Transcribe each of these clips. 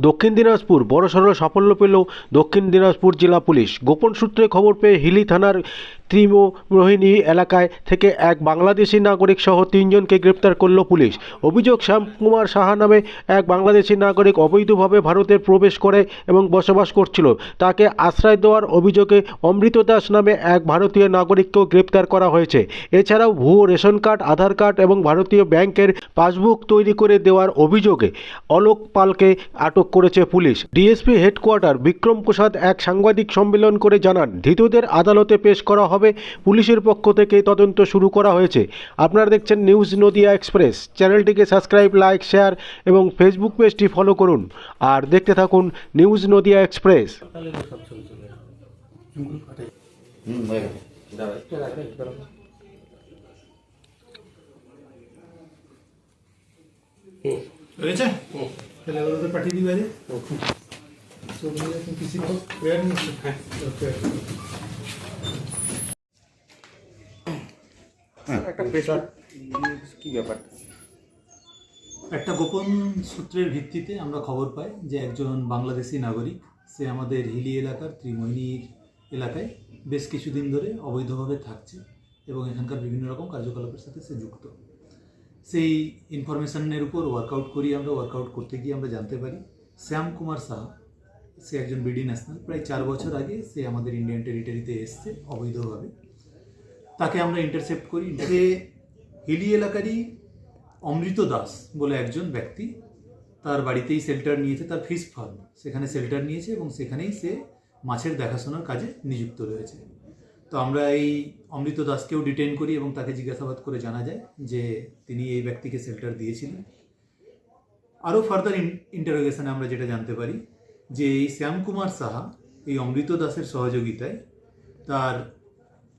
দক্ষিণ দিনাজপুর। বড়সড় সাফল্য পেল দক্ষিণ দিনাজপুর জেলা পুলিশ। গোপন সূত্রে খবর পেয়ে হিলি থানার ত্রিমোহিনী এলাকায় থেকে এক বাংলাদেশি নাগরিক সহ তিনজনকে গ্রেপ্তার করল পুলিশ। অভিযোগ শ্যামকুমার সাহা নামে এক বাংলাদেশি নাগরিক অবৈধভাবে ভারতে প্রবেশ করে এবং বসবাস করছিল। তাকে আশ্রয় দেওয়ার অভিযোগে অমৃত দাস নামে এক ভারতীয় নাগরিককেও গ্রেপ্তার করা হয়েছে। এছাড়াও ভুয়ো রেশন কার্ড, আধার কার্ড এবং ভারতীয় ব্যাংকের পাসবুক তৈরি করে দেওয়ার অভিযোগে অলোক পালকে আটক করেছে police. DSP headquarter Bikram Prasad এক সাংবাদিক সম্মেলন করে জানান, ধৃতদের আদালতে পেশ করা হবে পুলিশের পক্ষ থেকে তদন্ত শুরু করা হয়েছে। আপনারা দেখছেন নিউজ নদিয়া এক্সপ্রেস। চ্যানেলটিকে সাবস্ক্রাইব লাইক শেয়ার এবং ফেসবুক পেজটি ফলো করুন। আর দেখতে থাকুন নিউজ নদিয়া এক্সপ্রেস। হয়েছে পাঠিয়ে হ্যাঁ। ওকে একটা প্রেশার কি ব্যাপারটা একটা গোপন সূত্রের ভিত্তিতে আমরা খবর পাই যে একজন বাংলাদেশি নাগরিক সে আমাদের হিলি এলাকার ত্রিমোহিনীর এলাকায় বেশ কিছুদিন ধরে অবৈধভাবে থাকছে এবং এখানকার বিভিন্ন রকম কার্যকলাপের সাথে সে যুক্ত। সেই ইনফরমেশনের উপর ওয়ার্কআউট করি আমরা ওয়ার্কআউট করতে গিয়ে আমরা জানতে পারি শ্যাম কুমার সাহা সে একজন বিডি ন্যাশনাল প্রায় চার বছর আগে সে আমাদের ইন্ডিয়ান টেরিটরিতে এসছে অবৈধভাবে। তাকে আমরা ইন্টারসেপ্ট করি। যে হিলি এলাকারই অমৃত দাস বলে একজন ব্যক্তি তার বাড়িতেই শেল্টার নিয়েছে, তার ফিস ফার্ম সেখানে শেল্টার নিয়েছে এবং সেখানেই সে মাছের দেখাশোনার কাজে নিযুক্ত রয়েছে। তো আমরা এই অমৃত দাসকেও ডিটেন করি এবং তাকে জিজ্ঞাসাবাদ করে জানা যায় যে তিনি এই ব্যক্তিকে শেল্টার দিয়েছিলেন। আরও ফার্দার ইন্টারোগেশনে আমরা যেটা জানতে পারি যে এই শ্যামকুমার সাহা, এই অমৃত দাসের সহযোগিতায় তার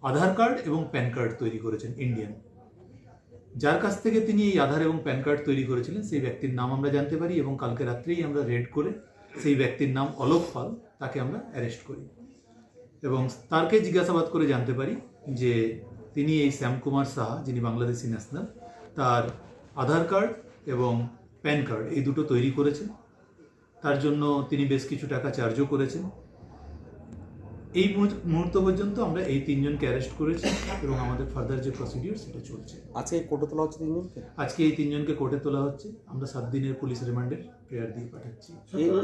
আধার কার্ড এবং প্যান কার্ড তৈরি করেছেন ইন্ডিয়ান। যার কাছ থেকে তিনি এই আধার এবং প্যান কার্ড তৈরি করেছিলেন, সেই ব্যক্তির নাম আমরা জানতে পারি এবং কালকে রাত্রেই আমরা রেড করে সেই ব্যক্তির নাম অলোক পাল তাকে আমরা অ্যারেস্ট করি। এবং তারকে জিজ্ঞাসাবাদ করে জানতে পারি যে তিনি এই শ্যামকুমার সাহা, যিনি বাংলাদেশি ন্যাশনাল, তার আধার কার্ড এবং প্যান কার্ড এই দুটো তৈরি করেছেন। তার জন্য তিনি বেশ কিছু টাকা চার্জও করেছেন। এই মুহূর্ত- পর্যন্ত আমরা এই তিনজনকে অ্যারেস্ট করেছি এবং আমাদের ফার্দার যে প্রসিডিওর সেটা চলছে। আজকে কোর্টে তোলা হচ্ছে তিনজনকে? আজকে এই তিনজনকে কোর্টে তোলা হচ্ছে। আমরা সাত দিনের পুলিশ রিমান্ডের প্রেয়ার দিয়ে পাঠাচ্ছি।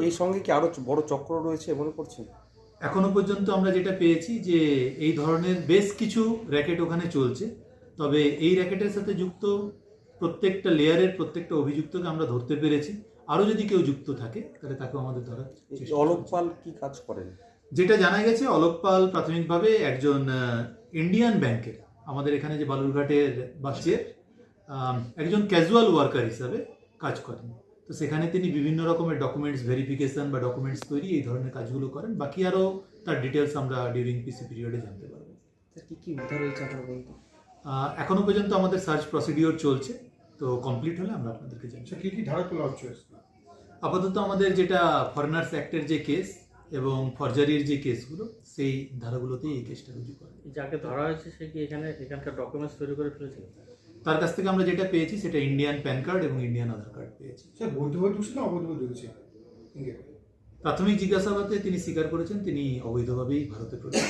এই সঙ্গে কি আরও বড় চক্র রয়েছে মনে করছেন? এখনও পর্যন্ত আমরা যেটা পেয়েছি যে এই ধরনের বেশ কিছু র্যাকেট ওখানে চলছে। তবে এই র্যাকেটের সাথে যুক্ত প্রত্যেকটা লেয়ারের প্রত্যেকটা অভিযুক্তকে আমরা ধরতে পেরেছি। আরও যদি কেউ যুক্ত থাকে তাহলে তাকেও আমাদের ধরার অলোক পাল কি কাজ করেন? যেটা জানা গেছে অলোক পাল প্রাথমিকভাবে একজন ইন্ডিয়ান ব্যাংকের আমাদের এখানে যে বালুরঘাটের বাসের একজন ক্যাজুয়াল ওয়ার্কার হিসাবে কাজ করেন। তো সেখানে তিনি বিভিন্ন রকমের ডকুমেন্টস ভেরিফিকেশন বা ডকুমেন্টস তৈরি এই ধরনের কাজগুলো করেন। বাকি আরও তার ডিটেলস আমরা ডিউরিং পিসি পিরিয়ডে জানতে পারব। কি কি উদ্ধার হয়েছে আপনার বলতে এখনও পর্যন্ত আমাদের সার্চ প্রসিডিওর চলছে। তো কমপ্লিট হলে আমরা আপনাদেরকে জানাব আচ্ছা কি কি ধারা তোলা হচ্ছে আপাতত আমাদের যেটা ফরেনার্স অ্যাক্টের যে কেস এবং ফরজারির যে কেসগুলো সেই ধারাগুলোতেই এই কেসটা রুজু করে যাকে ধরা হয়েছে সে কি এখানে এখানকার ডকুমেন্টস তৈরি করে ফেলেছিল তার কাছ থেকে আমরা যেটা পেয়েছি সেটা ইন্ডিয়ান প্যান কার্ড এবং ইন্ডিয়ান আধার কার্ড পেয়েছি। স্যার বৈধ ঢুকছে না অবৈধ ঢুকছে প্রাথমিক জিজ্ঞাসাবাদে তিনি স্বীকার করেছেন তিনি অবৈধভাবেই ভারতে প্রবেশ।